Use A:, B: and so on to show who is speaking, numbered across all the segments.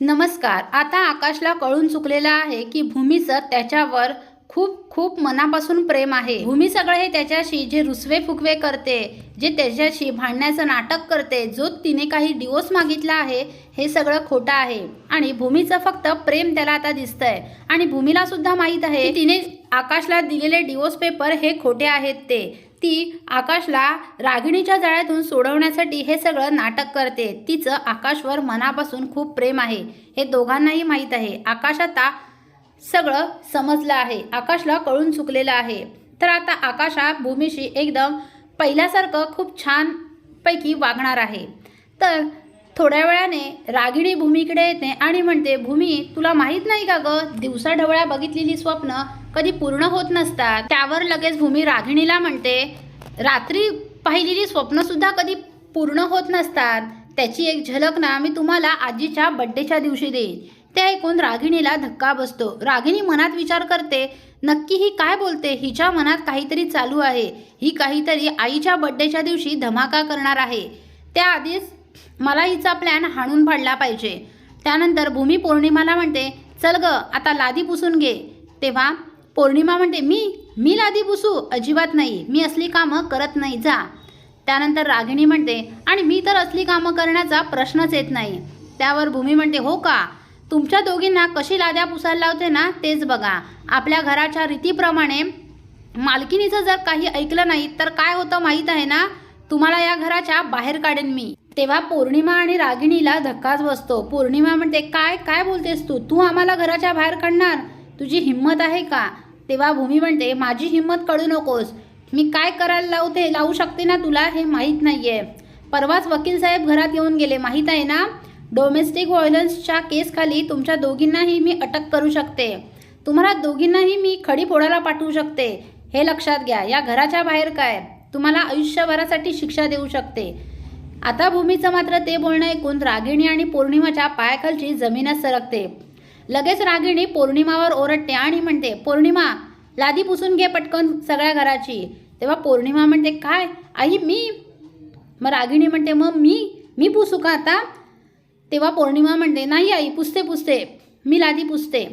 A: नमस्कार. आता आकाशला कळून चुकलेलं आहे की भूमीचं त्याच्यावर खूप खूप मनापासून प्रेम आहे. भूमी सगळं हे त्याच्याशी जे रुसवे फुकवे करते जे त्याच्याशी भांडण्याचं नाटक करते जो तिने काही डिवोर्स मागितला आहे हे सगळं खोटं आहे. आणि भूमीचं फक्त प्रेम त्याला आता दिसतंय. आणि भूमीला सुद्धा माहीत आहे तिने आकाशला दिलेले डिवोर्स पेपर हे खोटे आहेत ते. ती आकाशला रागिणीच्या जाळ्यातून सोडवण्यासाठी हे सगळं नाटक करते. तिचं आकाशवर मनापासून खूप प्रेम आहे. हे दोघांनाही माहीत आहे. आकाश आता सगळं समजलं आहे. आकाशला कळून चुकलेलं आहे. तर आता आकाश हा भूमीशी एकदम पहिल्यासारखं खूप छान पैकी वागणार आहे. तर थोड्या वेळाने रागिणी भूमीकडे येते आणि म्हणते भूमी तुला माहीत नाही का ग? दिवसा ढवळ्या बघितलेली स्वप्न कधी पूर्ण होत नसतात. त्यावर लगेच भूमी रागिणीला म्हणते रात्री पाहिलेली स्वप्नसुद्धा कधी पूर्ण होत नसतात. त्याची एक झलक ना मी तुम्हाला आजीच्या बड्डेच्या दिवशी देईन. ते ऐकून रागिणीला धक्का बसतो. रागिणी मनात विचार करते नक्की ही काय बोलते? हिच्या मनात काहीतरी चालू आहे. ही काहीतरी आईच्या बड्डेच्या दिवशी धमाका करणार आहे. त्याआधीच मला हिचा प्लॅन हाणून पाडला पाहिजे. त्यानंतर भूमी पौर्णिमाला म्हणते चल ग आता लादी पुसून घे. तेव्हा पौर्णिमा म्हणते मी मी लादी पुसू अजिबात नाही. मी असली कामं करत नाही जा. त्यानंतर रागिणी म्हणते आणि मी तर असली कामं करण्याचा प्रश्नच येत नाही. त्यावर भूमी म्हणते हो का? तुमच्या दोघींना कशी लाद्या पुसायला लावते ना तेच बघा. आपल्या घराच्या रीतीप्रमाणे मालकिनीचं जर काही ऐकलं नाही तर काय होतं माहीत आहे ना? तुम्हाला या घराच्या बाहेर काढेन मी. तेव्हा पौर्णिमा आणि रागिणीला धक्काच बसतो. पौर्णिमा म्हणते काय काय बोलतेस तू? तू आम्हाला घराच्या बाहेर काढणार? तुझी हिंमत आहे का? तेव्हा भूमी म्हणते माझी हिंमत कळू नकोस. मी काय करायला लावते लावू शकते ना तुला हे माहीत नाही आहे परवाच वकील साहेब घरात येऊन गेले. माहीत आहे ना डोमेस्टिक व्हायलन्सच्या केसखाली तुमच्या दोघींनाही मी अटक करू शकते. तुम्हाला दोघींनाही मी खडी फोडायला पाठवू शकते. हे लक्षात घ्या या घराच्या बाहेर काय? तुम्हाला आयुष्यभरासाठी शिक्षा देऊ शकते. आता भूमीचं मात्र ते बोलणं ऐकून रागिणी आणि पौर्णिमाच्या पायाखालची जमीनच सरकते. लगेच रागिणी पौर्णिमावर ओरडते आणि म्हणते पौर्णिमा लादी पुसून घे पटकन सगळ्या घराची. तेव्हा पौर्णिमा म्हणते काय? आई मी? मग रागिणी म्हणते मग मी मी पुसू का आता? तेव्हा पौर्णिमा म्हणते नाही आई पुसते पुसते. मी लादी पुसते.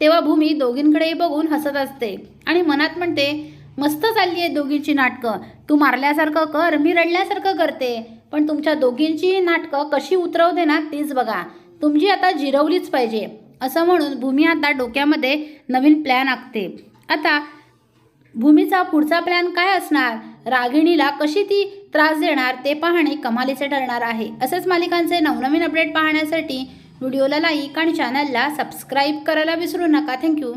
A: तेव्हा भूमी दोघींकडेही बघून हसत असते आणि मनात म्हणते मस्त चालली आहे दोघींची नाटकं. तू मारल्यासारखं कर मी रडल्यासारखं करते. पण तुमच्या दोघींची नाटकं कशी उतरवते ना तीच बघा. तुमची आता जिरवलीच पाहिजे. असं म्हणून भूमी आता डोक्यामध्ये नवीन प्लॅन आखते. आता भूमीचा पुढचा प्लॅन काय असणार? रागिणीला कशी ती त्रास देणार ते पाहणे कमालीचे ठरणार आहे. असेच मालिकांचे नवनवीन अपडेट पाहण्यासाठी व्हिडिओला लाईक आणि चॅनलला सबस्क्राईब करायला विसरू नका. थँक्यू